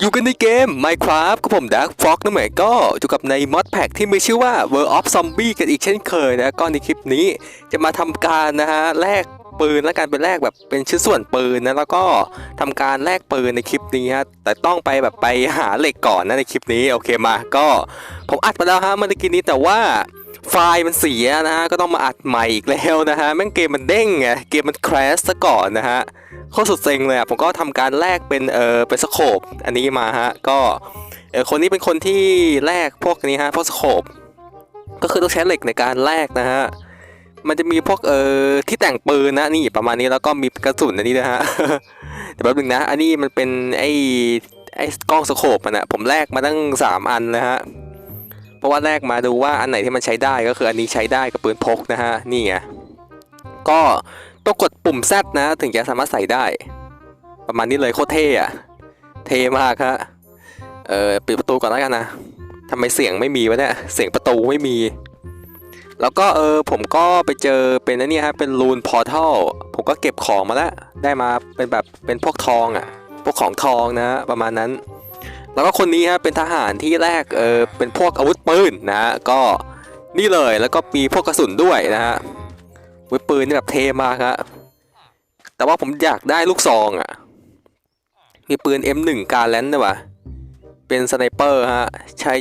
อยู่กันในเกม Minecraft กับผม Dark Fox นั่นหมายก็อยู่กับในมอดแพ็กที่มีชื่อว่า World of Zombie กันอีกเช่นเคยนะก็ในคลิปนี้จะมาทำการนะฮะแลกปืนและการเป็นแลกแบบเป็นชิ้นส่วนปืนนะแล้วก็ทำการแลกปืนในคลิปนี้ฮะแต่ต้องไปแบบไปหาเหล็กก่อนนะในคลิปนี้โอเคมาก็ผมอัดมาแล้วฮะเมื่อกี้นี้แต่ว่า ไฟล์มันเสียนะฮะก็ต้องมาอัดใหม่อีกแล้วนะฮะแม่งเกมมันเด้งไงเกมมันครชซะก่อนนะฮะโคตรสุดเซ็งเลยอะผมก็ทำการแลกเป็นเออเป็นสโคปอันนี้มาฮะก็เออคนนี้เป็นคนที่แลกพวกนี้ฮะพวกสโคปก็คือต้องใช้เหล็กในการแลกนะฮะมันจะมีพวกเออที่แต่งปืนนะนี่ประมาณนี้แล้วก็มีกระสุนอันนี้นะฮะเดี๋ยวแป๊บนึงนะ อันนี้มันเป็นไอ้ไอ้กล้องสโคปมันอะผมแลกมาตั้งสามอันนะฮะ เพราะว่าแลกมาดูว่าอันไหนที่มันใช้ได้ก็คืออันนี้ใช้ได้กับปืนพกนะฮะนี่ไงก็ต้องกดปุ่ม Z นะถึงจะสามารถใส่ได้ ประมาณนี้เลยโคตรเท่อะเท่มากฮะเออปิดประตูก่อนแล้วกันนะทำไมเสียงไม่มีวะเนี่ยเสียงประตูไม่มี แล้วก็เออผมก็ไปเจอเป็นอันนี้ฮะเป็นรูนพอร์ทัลผมก็เก็บของมาแล้วได้มาเป็นแบบเป็นพวกทองอะพวกของทองนะประมาณนั้น แล้วก็คนนี้ฮะเป็นทหารที่แรกเออเป็นพวกอาวุธปืนนะฮะก็นี่เลยแล้วก็มีพวกกระสุนด้วยนะฮะวุธปืนนี่แบบเทมากฮะแต่ว่าผมอยากได้ลูกซองอะมีปืน M1 การแลนด์ด้วยวะเป็นสไนเปอร์ฮะใช้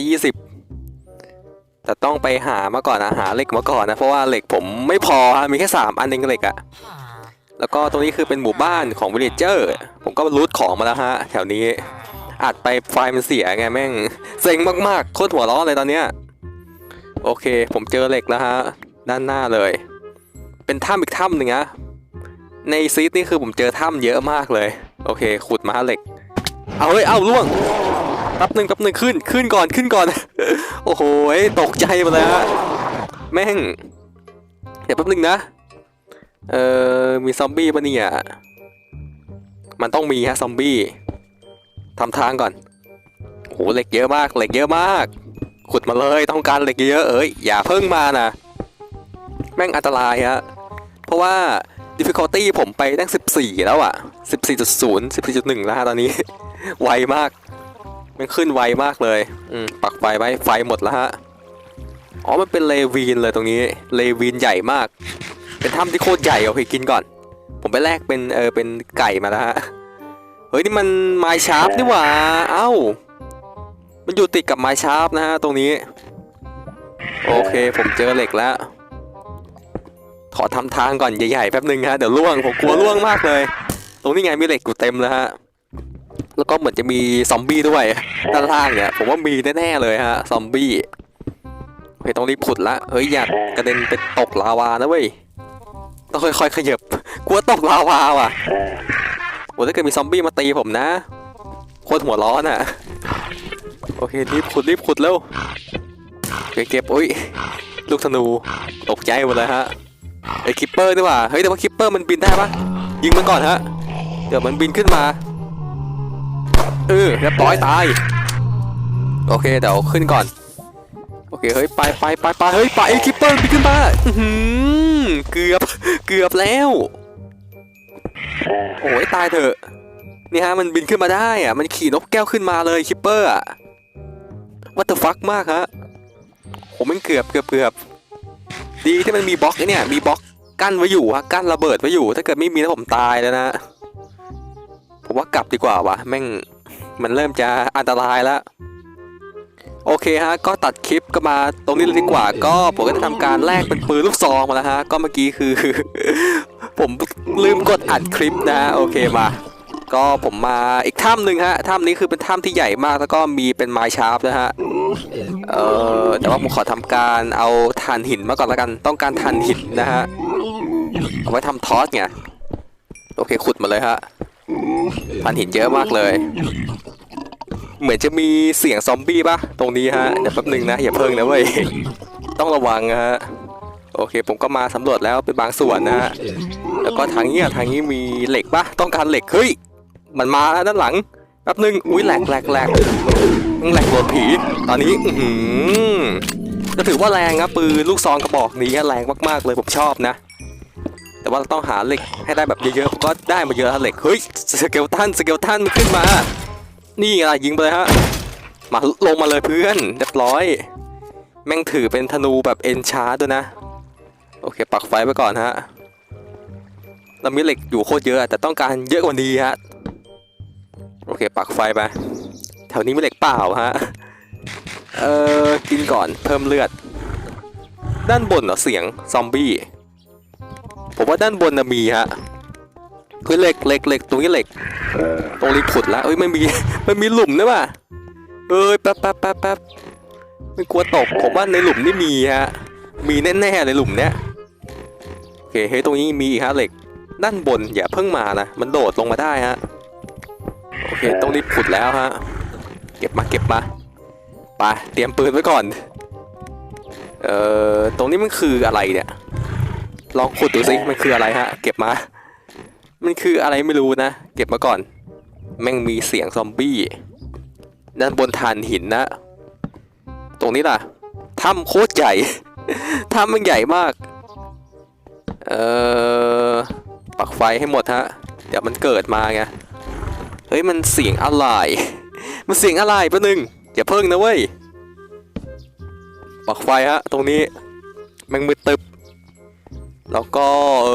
20 แต่ต้องไปหามาก่อนนะหาเหล็กมาก่อนนะเพราะว่าเหล็กผมไม่พอฮะมีแค่ 3 อันเองเหล็กอะแล้วก็ตรงนี้คือเป็นหมู่บ้านของวิลเลเจอร์ ผมก็รูทของมาแล้วฮะแถวนี้ อัดไปไฟล์มันเสียไงแม่ง เซ็งมากๆ โคตรหัวร้อนเลยตอนเนี้ย โอเค ผมเจอเหล็กแล้วฮะ ด้านหน้าเลย เป็นถ้ำอีกถ้ำหนึ่งนะในซีดนี่คือผมเจอถ้ำเยอะมากเลย โอเค ขุดมาเหล็ก เอาเฮ้ย เอาล่วงแป๊บหนึ่งแป๊บหนึ่งขึ้น ขึ้นก่อน ขึ้นก่อน โอ้โห ตกใจหมาเลยฮะ แม่ง เดี๋ยวแป๊บหนึ่งนะ เอ่อ มีซอมบี้ปะเนี่ย มันต้องมีฮะซอมบี้ ทำทางก่อนโอ้โหเหล็กเยอะมากเหล็กเยอะมาก ขุดมาเลยต้องการเหล็กเยอะเอ้ยอย่าเพิ่งมานะแม่งอันตรายฮะเพราะว่า difficulty ผมไปตั้ง 14 แล้วอะ่ะ 14.0 14.1 แล้วฮะตอนนี้ ไวมาก มันขึ้นไวมากเลยอืมปักไฟไว้ไฟหมดแล้วฮะอ๋อมันเป็นเลวีนเลยตรงนี้เลวีนใหญ่มาก เป็นถ้ำที่โคตรใหญ่โอเคกินก่อน ผมไปแลกเป็นเออเป็นไก่มาแล้วฮะ เฮ้ยนี่มันไม้ชาร์ปนี่หว่า เอ้า มันอยู่ติดกับไม้ชาร์ปนะฮะตรงนี้ โอเคผมเจอเหล็กแล้ว ขอทำทางก่อนใหญ่ๆแป๊บนึงฮะเดี๋ยวล่วงผมกลัวล่วงมากเลย ตรงนี้ไงมีเหล็กอยู่เต็มแล้วฮะ แล้วก็เหมือนจะมีซอมบี้ด้วยด้านล่างเนี่ยผมว่ามีแน่ๆเลยฮะซอมบี้เฮ้ยต้องรีบขุดละเฮ้ยอยากกระเด็นไปตกลาวานะเว้ยต้องค่อยๆขยับกลัวตกลาวาว่ะ ถ้าเกิดมีซอมบี้มาตีผมนะโคตรหัวร้อนอะ โอเครีบขุดรีบขุดเร็วเก็บเก็บอุ้ยลูกธนูตกใจหมดเลยฮะไอ้คิปเปอร์นี่หว่าเฮ้ยแต่ว่าคิปเปอร์มันบินได้ปะยิงมันก่อนฮะเดี๋ยวมันบินขึ้นมาเออเรียบร้อยตายโอเคเดี๋ยวขึ้นก่อนโอเคเฮ้ยไปไปไปไปเฮ้ยไปไอ้คิปเปอร์บินขึ้นมาอื้อหือเกือบเกือบแล้ว โอ้ยตายเถอะนี่ฮะมันบินขึ้นมาได้อะมันขี่นกแก้วขึ้นมาเลยคิปเปอร์อะวัตถุฟักมากฮะผมมันเกือบเกือบเกือบดีที่มันมีบล็อกเนี่ยมีบล็อกกั้นไว้อยู่ฮะกั้นระเบิดไว้อยู่ ถ้าเกิดไม่มีนะผมตายแล้วนะผมว่ากลับดีกว่าวะแม่งมันเริ่มจะอันตรายแล้ว โอเคฮะ ก็ตัดคลิปก็มาตรงนี้เลยดีกว่า ก็ผมก็จะทำการแลกเป็นปืนลูกซองมาแล้วฮะ ก็เมื่อกี้คือ ผมลืมกดอัดคลิปนะฮะโอเคมา ก็ผมมาอีกถ้ำหนึ่งฮะ ถ้ำนี้คือเป็นถ้ำที่ใหญ่มาก แล้วก็มีเป็นไม้ชาร์ปนะฮะ เอ่อแต่ว่าผมขอทำการเอาถ่านหินมาก่อนแล้วกัน ต้องการถ่านหินนะฮะ เอาไว้ทำทอสไง โอเคขุดมาเลยฮะถ่านหินเยอะมากเลย เหมือนจะมีเสียงซอมบี้ปะตรงนี้ฮะ เดี๋ยวแป๊บนึงนะ อย่าเพิ่งนะเว้ย ต้องระวังนะฮะ โอเค ผมก็มาสำรวจแล้วเป็นบางส่วนนะฮะ แล้วก็ทางนี้อะทางนี้มีเหล็กปะต้องการเหล็ก เฮ้ย มันมาแล้วด้านหลัง แป๊บนึง อุ้ยแหลกแหลกแหลกแหลกโดนผี ตอนนี้อื้อหือก็ถือว่าแรงนะปืนลูกซองกระบอกนี้แรงมากๆเลยผมชอบนะแต่ว่าเราต้องหาเหล็กให้ได้แบบเยอะๆผมก็ได้มาเยอะแล้วเหล็ก เฮ้ย สเกลตัน สเกลตันมันขึ้นมา นี่ไงล่ะยิงไปเลยฮะ มาลงมาเลยเพื่อนเรียบร้อย แม่งถือเป็นธนูแบบเอ็นชาร์ด้วยนะ โอเค ปักไฟไปก่อนฮะเรามีเหล็กอยู่โคตรเยอะ แต่ต้องการเยอะกว่านี้ฮะ โอเค ปักไฟไป แถวนี้มีเหล็กเปล่าฮะ เออกินก่อนเพิ่มเลือด ด้านบนเหรอเสียงซอมบี้ ผมว่าด้านบนนะมีฮะ เฮ้ยเหล็กเหล็กเหล็กตรงนี้เหล็กตรงรีบขุดแล้วเอ้ยมันมีมันมีหลุมด้วยว่ะเอ้ยแป๊บแป๊บแป๊บแป๊บไม่กลัวตกผมว่าในหลุมนี่มีฮะมีแน่ๆเลยหลุมเนี้ยโอเคเฮ้ยตรงนี้มีอีกฮะเหล็กด้านบนอย่าเพิ่งมานะมันโดดลงมาได้ฮะโอเคต้องรีบขุดแล้วฮะเก็บมาเก็บมาไปเตรียมปืนไว้ก่อนเอ่อตรงนี้มันคืออะไรเนี่ยลองขุดดูสิมันคืออะไรฮะ เก็บมา มันคืออะไรไม่รู้นะ เก็บมาก่อน แม่งมีเสียงซอมบี้ด้านบนฐานหินนะ ตรงนี้ล่ะถ้ำโคตรใหญ่ ถ้ำมันใหญ่มาก เอ่อปักไฟให้หมดฮะ เดี๋ยวมันเกิดมาไง เฮ้ยมันเสียงอะไร มันเสียงอะไรปะหนึ่งอย่าเพิ่งนะเว้ย ปักไฟฮะ ตรงนี้ แม่งมืดตึบ แล้วก็เอ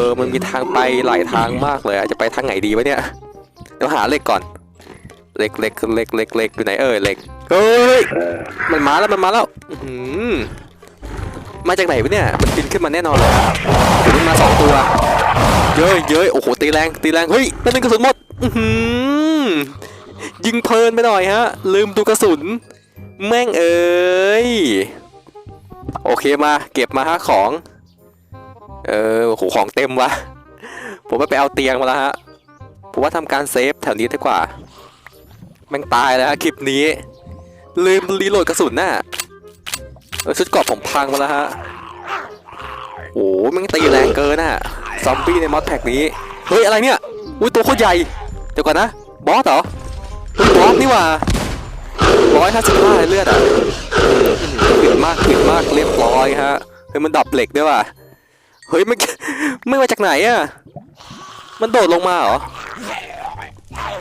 อมันมีทางไปหลายทางมากเลยอะจะไปทางไหนดีวะเนี่ยเดี๋ยวหาเหล็กก่อนเหล็กเหล็กเหล็กเหล็กเหล็กอยู่ไหนเอ่ยเหล็กเฮ้ยมันมาแล้วมันมาแล้วอื้อหือมาจากไหนวะเนี่ยมันบินขึ้นมาแน่นอนเลยมันมาสองตัวเย้ยเย้ยโอ้โหตีแรงตีแรงเฮ้ยนั่นเป็นกระสุนหมดอื้อหือยิงเพลินไปหน่อยฮะ ลืมดูกระสุน แม่งเอ้ยโอเคมา เก็บมาฮะของ เออโหของเต็มวะผมว่าไปเอาเตียงมาแล้วฮะผมว่าทำการเซฟแถวนี้ดีกว่าแม่งตายแล้วฮะคลิปนี้ ลืมรีโหลดกระสุนน่ะเออชุดเกราะผมพังมาแล้วฮะโอ้โหแม่งตีแรงเกินน่ะซอมบี้ในมอดแพ็กนี้เฮ้ยอะไรเนี่ยอุ้ยตัวโคตรใหญ่เดี๋ยวก่อนนะบอสเหรอเฮ้ยบอสนี่ว่าร้อยห้าสิบห้าเลือดอะขึ้นมากขึ้นมากเรียบร้อยฮะเฮ้ยมันดับเหล็กด้วยว่ะ เฮ้ยมันไม่มาจากไหนอะมันโดดลงมาเหรอ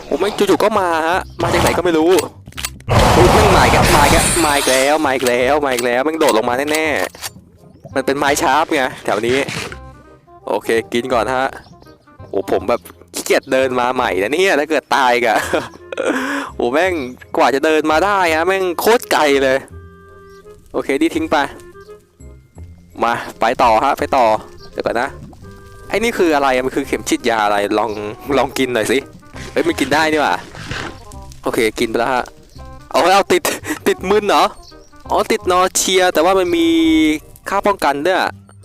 ผมไม่จู่ๆก็มาฮะมาจากไหนก็ไม่รู้อุ๊ยม่งมาอีกแล้วมาอีกแล้วมาอีกแล้วมาอีกแล้วมาอีกแล้วม่งโดดลงมาแน่ๆมันเป็นไม้ชาร์ปไงแถวนี้ โอเคกินก่อนฮะโอ้ผมแบบขี้เกียจเดินมาใหม่นะเนี่ยถ้าเกิดตายกะโอ้แม่งกว่าจะเดินมาได้ฮะแม่งโคตรไกลเลย โอเคดีทิ้งไป มาไปต่อฮะไปต่อ เดี๋ยวก่อนนะไอ้นี่คืออะไรมันคือเข็มฉีดยาอะไรลองลองกินหน่อยสิเฮ้ยมันกินได้นี่หว่าโอเคกินไปแล้วฮะเอาเอาติดติดมึนเหรออ๋อติดนอเชียแต่ว่ามันมีค่าป้องกันด้วย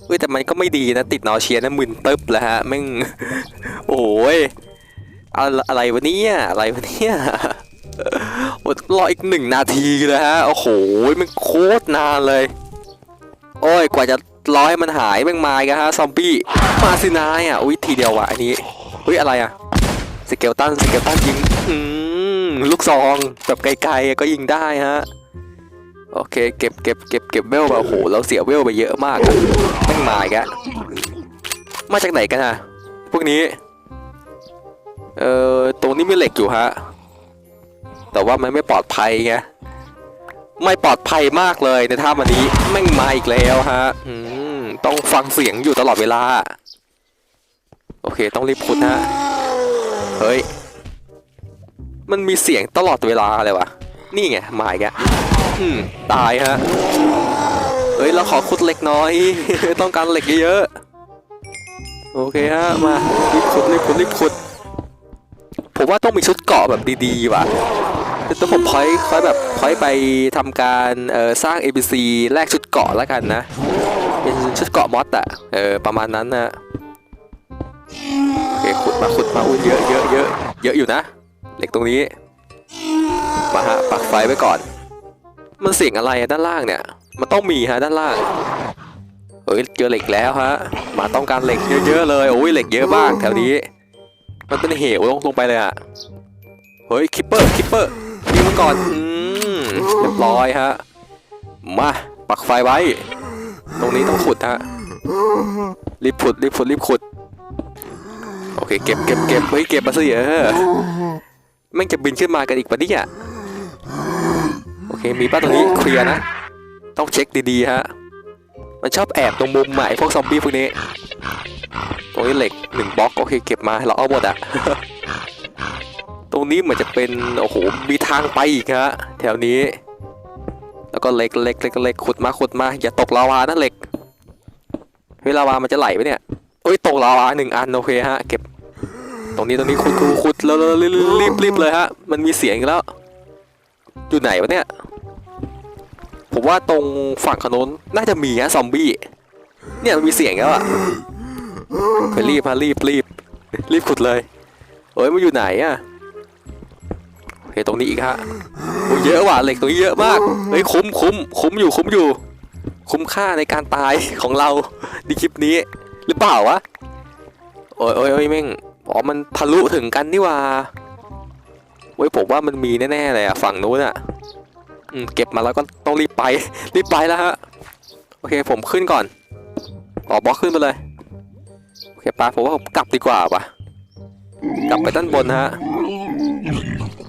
เฮ้ยแต่มันก็ไม่ดีนะติดนอเชียนะมึนตึ๊บแล้วฮะแม่งโอ้ยอะไรอะไรวะเนี่ยอะไรวะเนี่ยรออีกหนึ่งนาทีเลยฮะโอ้โหมันโคตรนานเลย โอ้ยกว่าจะ รอให้มันหายแม่งมาอีกันฮะซอมบี้มาสินายอะอุ้ยทีเดียวว่ะอันนี้อุ้ยอะไรอะสเกลตันสเกลตันยิงอืมลูกซองแบบไกลๆก็ยิงได้ฮะโอเคเก็บเก็บเก็บเก็บเวลไปโอ้โหเราเสียเวลไปเยอะมากแม่งมาอีกอะมาจากไหนกันอะพวกนี้เอ่อตรงนี้มีเหล็กอยู่ฮะแต่ว่ามันไม่ปลอดภัยไงไม่ปลอดภัยมากเลยในท่าวันนี้แม่งมาอีกแล้วฮะอืม ต้องฟังเสียงอยู่ตลอดเวลา โอเค ต้องรีบพุดฮะเฮ้ย มันมีเสียงตลอดเวลาเลยวะ นี่ไงหมาอีกอืม ตายฮะ เฮ้ย เราขอขุดเหล็กน้อย ต้องการเหล็กเยอะโอเคฮะ มา รีบขุด รีบขุด รีบขุด ผมว่าต้องมีชุดเกาะแบบดีๆว่ะเดี๋ยวผมพอยคอยแบบพอยไปทำการเอ่อสร้าง ABC แลกชุดเกาะแล้วกันนะ ชุดเกาะมอสอะเออประมาณนั้นนะโอเคขุดมาขุดมาอุ้ยเยอะเยอะเยอะเยอะอยู่นะเหล็กตรงนี้มาฮะปักไฟไว้ก่อน มันเสียงอะไรด้านล่างเนี่ย มันต้องมีฮะด้านล่างเฮ้ยเจอเหล็กแล้วฮะมาต้องการเหล็กเยอะๆเลยโอ้ยเหล็กเยอะมากแถวนี้ มันเป็นเหวลงลงไปเลยอะเฮ้ยคิปเปอร์คิปเปอร์ยิงมันก่อนอืมเรียบร้อยฮะมาปักไฟไว้ ตรงนี้ต้องขุดฮะรีบขุดรีบขุดรีบขุด โอเคเก็บเก็บเก็บเฮ้ยเก็บมาสิเออแม่งจะบินขึ้นมากันอีกปะเนี่ยโอเคมีป้าตรงนี้เคลียร์นะ ต้องเช็คดีๆฮะ มันชอบแอบตรงมุมใหม่พวกซอมบี้พวกนี้ ตรงนี้เหล็กหนึ่งบล็อกโอเคเก็บมาเราเอาหมดอะตรงนี้เหมือนจะเป็นโอ้โหมีทางไปอีกฮะแถวนี้ แล้วก็เหล็กเหล็กเหล็กเล็กขุดมาขุดมาอย่าตกลาวานะเหล็กเฮ้ยลาวามันจะไหลไปเนี่ยเอ้ยตกลาวาหนึ่งอันโอเคฮะเก็บ ตรงนี้ตรงนี้ขุดขุดขุดแล้วรีบรีบเลยฮะมันมีเสียงแล้วอยู่ไหนวะเนี่ยผมว่าตรงฝั่งขนนน่าจะมีฮะซอมบี้เนี่ยมันมีเสียงแล้วอะไปรีบฮะรีบรีบรีบขุดเลยเอ้ยมันอยู่ไหนอะ เคตรงนี้อีกฮะโอ้เยอะว่ะเหล็กตรงนี้เยอะมากเฮ้ยคุ้มคุ้มคุ้มอยู่คุ้มอยู่ คุ้มค่าในการตายของเราในคลิปนี้ หรือเปล่าวะโอ้ยโอ้ยโอ้ยแม่งอ๋อมันทะลุถึงกันนี่ว่าเว้ยผมว่ามันมีแน่ๆเลยอะฝั่งนู้นอะอืมเก็บมาแล้วก็ต้องรีบไปรีบไปแล้วฮะโอเคผมขึ้นก่อนออกบล็อกขึ้นไปเลยโอเคปาผมว่าผมกลับดีกว่าปะกลับไปด้านบนฮะ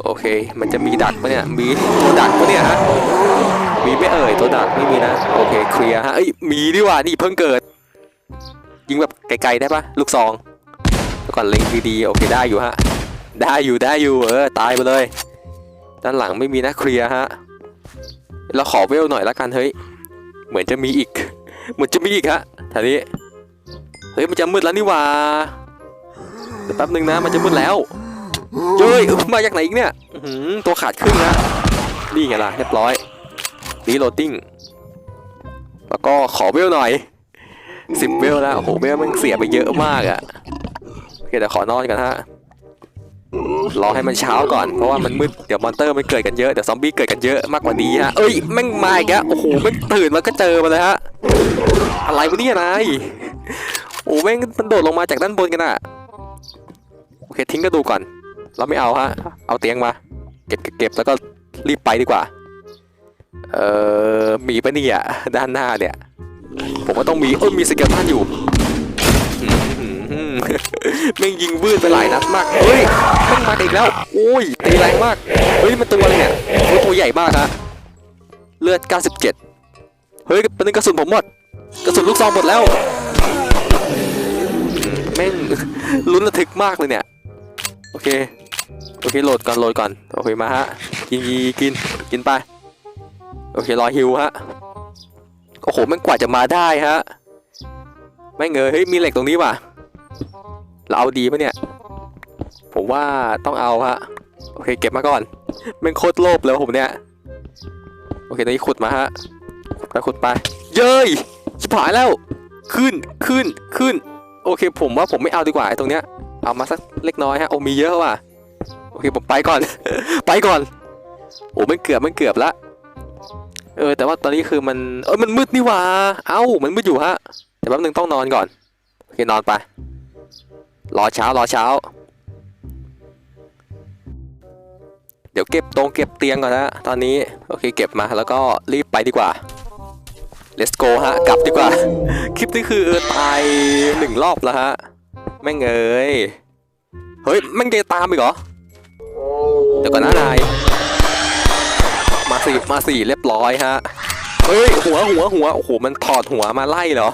โอเค มันจะมีดักปะเนี่ย มีตัวดักปะเนี่ยฮะ มีไม่เอ่ยตัวดักไม่มีนะ โอเคเคลียร์ฮะ เอ้ย มีดีว่านี่เพิ่งเกิด ยิงแบบไกลๆได้ปะลูกซองแล้วก่อนเล็งดีๆโอเคได้อยู่ฮะ ได้อยู่ได้อยู่เออตายไปเลย ด้านหลังไม่มีนะเคลียร์ฮะ เราขอเวลหน่อยละกันเฮ้ย เหมือนจะมีอีก เหมือนจะมีอีกฮะแถวนี้ เฮ้ยมันจะมืดแล้วนี่ว่าเดี๋ยวแป๊บนึงนะมันจะมืดแล้ว เฮ้ยมาจากไหนอีกเนี่ยหือตัวขาดครึ่งนะนี่ไงล่ะเรียบร้อยรีโหลดดิ้งแล้วก็ขอเวลหน่อยสิบเวลแล้วโอ้โหเวลมันเสียไปเยอะมากอะโอเคเดี๋ยวขอนอนกันฮะรอให้มันเช้าก่อนเพราะว่ามันมืดเดี๋ยวมอนเตอร์มันเกิดกันเยอะเดี๋ยวซอมบี้เกิดกันเยอะมากกว่านี้ฮะเอ้ยแม่งมาอีกแล้วโอ้โหแม่งตื่นมาก็เจอมาเลยฮะอะไรวะเนี่ยนายโอ้แม่งมันโดดลงมาจากด้านบนกันอะโอเคทิ้งกระดูกก่อน เราไม่เอาฮะ เอาเตียงมาเก็บเก็บเก็บแล้วก็รีบไปดีกว่า เอ่อ มีปะเนี่ย ด้านหน้าเนี่ย ผมว่าต้องมี เออมีสเกลตันอยู่อืมอืมอืมแม่งยิงวืดไปหลายนัดมาก เฮ้ยแม่งมาอีกแล้ว โอ้ย ตีแรงมาก เฮ้ยนี่มันตัวอะไรเนี่ยโอ้ยตัวใหญ่มากฮะ เลือด 97 เฮ้ยเป็นกระสุนผมหมด กระสุนลูกซองหมดแล้ว แม่งลุ้นระทึกมากเลยเนี่ย โอเคโอเคโหลดก่อนโหลดก่อนโอเคมาฮะกินกินกินกินไปโอเครอฮิวฮะโอ้โหแม่งกว่าจะมาได้ฮะแม่งเงยเฮ้ยมีเหล็กตรงนี้ว่ะเราเอาดีปะเนี่ย ผมว่าต้องเอาฮะโอเคเก็บมาก่อนแม่งโคตรโลภเลยผมเนี่ยโอเคตอนนี้ขุดมาฮะไปขุดไป เย้ยชิบหายแล้ว ขึ้นขึ้นขึ้น โอเคผมว่าผมไม่เอาดีกว่าไอ้ตรงเนี้ยเอามาสักเล็กน้อยฮะโอ้มีเยอะว่ะ เคผมไปก่อน ไปก่อน โอ้มันเกือบมันเกือบละ เออ แต่ว่าตอนนี้คือมัน เออมันมืดนี่หว่า เอ้า มันมืดอยู่ฮะ แต่แป๊บนึงต้องนอนก่อน โอเคนอนไป รอเช้ารอเช้า เดี๋ยวเก็บตรงเก็บเตียงก่อนนะ ตอนนี้ โอเค เก็บมา แล้วก็รีบไปดีกว่า let's go ฮะ กลับดีกว่า คลิปนี้คือตายหนึ่งรอบแล้วฮะ แม่งเอ้ย เฮ้ย แม่งจะตามอีกเหรอ ดี๋ยวก่อนนะนาย มาสี่มาสี่เรียบร้อยฮะ เฮ้ยหัวหัวหัวโอ้โหมันถอดหัวมาไล่เหรอ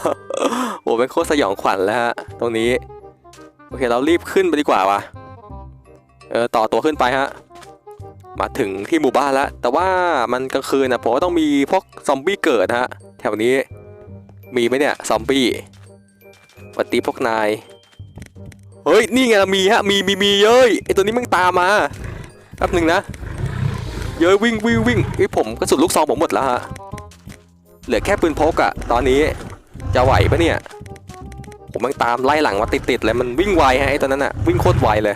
โอ้โหเป็นโคตรสยองขวัญแล้วฮะตรงนี้ โอเคเรารีบขึ้นไปดีกว่าว่ะเออต่อตัวขึ้นไปฮะ มาถึงที่หมู่บ้านแล้ว แต่ว่ามันกลางคืนนะผมว่าต้องมีพวกซอมบี้เกิดฮะ แถวนี้มีไหมเนี่ยซอมบี้ปฏิพวกนาย เฮ้ย นี่ไงมีฮะ มีมีมีเย้ยไอตัวนี้มันตามมา แป๊บหนึ่งนะ เย้ยวิ่งวิ่งวิ่งไอผมกระสุนลูกซองผมหมดแล้วฮะ เหลือแค่ปืนพกอะตอนนี้จะไหวปะเนี่ย ผมมันตามไล่หลังมาติดๆเลยมันวิ่งไวฮะไอตัวนั้นอะวิ่งโคตรไวเลย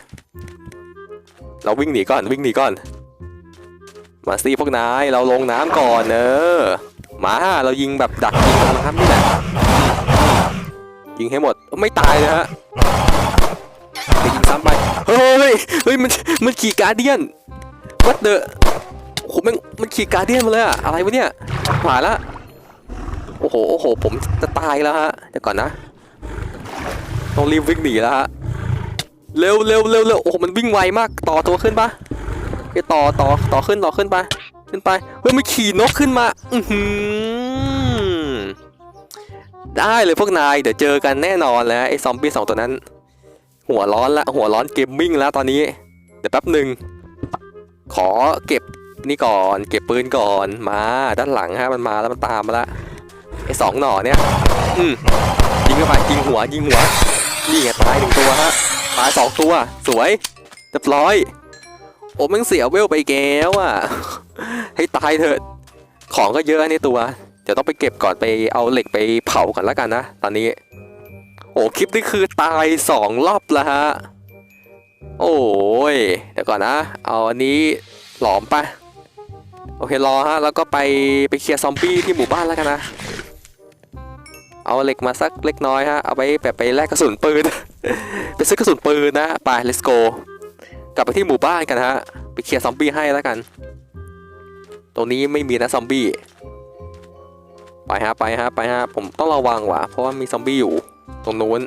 เราวิ่งหนีก่อนวิ่งหนีก่อน มาสิพวกนายเราลงน้ำก่อนเออมาเรายิงแบบดักยิงตรงน้ำนี่แหละยิงให้หมดไม่ตายเลยฮะไปยิงซ้ำไปเฮ้ย ฮ้ยมันมันขี่การเดียนวัดเดอะโอ้โหมันมันขี่การเดียนมาเลยอะอะไรวะเนี่ยผ่านละโอ้โหโอ้โห ผมจะตายแล้วฮะเดี๋ยวก่อนนะต้องรีบวิ่งหนีแล้วฮะเร็วเร็วเร็วเร็วโอ้โหมันวิ่งไวมากต่อตัวขึ้นปะโอเคต่อต่อต่อขึ้นต่อขึ้นไปขึ้นไปเฮ้ยมันขี่นกขึ้นมาอือหือได้เลยพวกนายเดี๋ยวเจอกันแน่นอนแล้วไอ้ซอมบี้สองตัวนั้น หัวร้อนละหัวร้อนเกมมิ่งแล้วตอนนี้ เดี๋ยวแป๊บหนึ่งขอเก็บนี่ก่อน เก็บปืนก่อนมาด้านหลังฮะมันมาแล้วมันตามมาละไอ้สองหน่อเนี่ยอืมยิงเข้าไปยิงหัวยิงหัวนี่ไงตายหนึ่งตัวฮะตายสองตัว สวยเรียบร้อย โอ้แม่งเสียเวลไปแก้วอะให้ตายเถอะ ของก็เยอะในตัว เดี๋ยวต้องไปเก็บก่อนไปเอาเหล็กไปเผาก่อนแล้วกันนะ ตอนนี้ อ้คลิปนี้คือตายสองรอบแล้วฮะ โอ้ย เดี๋ยวก่อนนะ เอาอันนี้หลอมไปะโอเครอฮะ แล้วก็ไปไปเคลียร์ซอมบี้ที่หมู่บ้านแล้วกันนะ เอาเหล็กมาสักเล็กน้อยฮะ เอาไปแบบไปแลกกระสุนปืน ไปซื้อกระสุนปืนนะ ไป let's go กลับไปที่หมู่บ้านกันฮะ ไปเคลียร์ซอมบี้ให้แล้วกัน ตรงนี้ไม่มีนะซอมบี้ ไปฮะ ไปฮะ ไปฮะ ผมต้องระวังว่ะ เพราะว่ามีซอมบี้อยู่ ตรงนู้น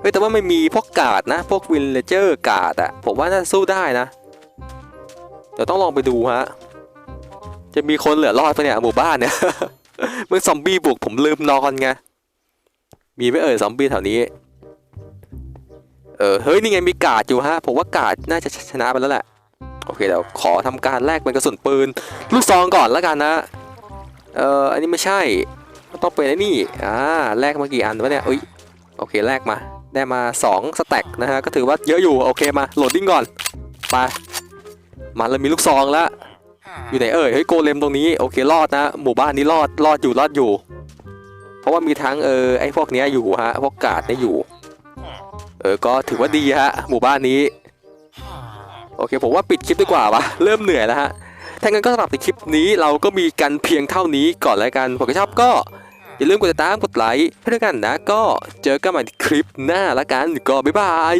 เฮ้ยแต่ว่าไม่มีพวกกาดนะ พวกวินเลเจอร์กาดอะผมว่าน่าจะสู้ได้นะ เดี๋ยวต้องลองไปดูฮะ จะมีคนเหลือรอดปะเนี่ยหมู่บ้านเนี่ยเมื่อซอมบี้บุกผมลืมนอนไง มีไม่เอ่ยซอมบี้แถวนี้ เออเฮ้ยนี่ไงมีกาดอยู่ฮะ ผมว่ากาดน่าจะชนะไปแล้วแหละ โอเคเดี๋ยวขอทำการแลกเป็นกระสุนปืน ลูกซองก่อนแล้วกันนะ เอออันนี้ไม่ใช่ ต้องเป็นไอ้นี่ อ่าแลกมากี่อันวะเนี่ยอุ้ย โอเคแลกมา ได้มา2สแต็กนะฮะ ก็ถือว่าเยอะอยู่ โอเคมา โหลดดิ้งก่อน ไปมาแล้วมีลูกซองแล้วอยู่ไหนเอ่ยเฮ้ยโกเลมตรงนี้โอเครอดนะ หมู่บ้านนี้รอดรอดอยู่รอดอยู่ เพราะว่ามีทั้งเออไอ้พวกเนี้ยอยู่ฮะพวกกาดเนี่ยอยู่ เออก็ถือว่าดีฮะหมู่บ้านนี้ โอเคผมว่าปิดคลิปดีกว่าวะเริ่มเหนื่อยแล้วฮะถ้างั้นก็สำหรับในคลิปนี้เราก็มีกันเพียงเท่านี้ก่อนแล้วกันผมก็ชอบก็ อย่าลืมกดติดตามกดไลค์ให้ด้วกันนะ ก็เจอกันใหม่ในคลิปหน้าละกันก็บ๊ายบาย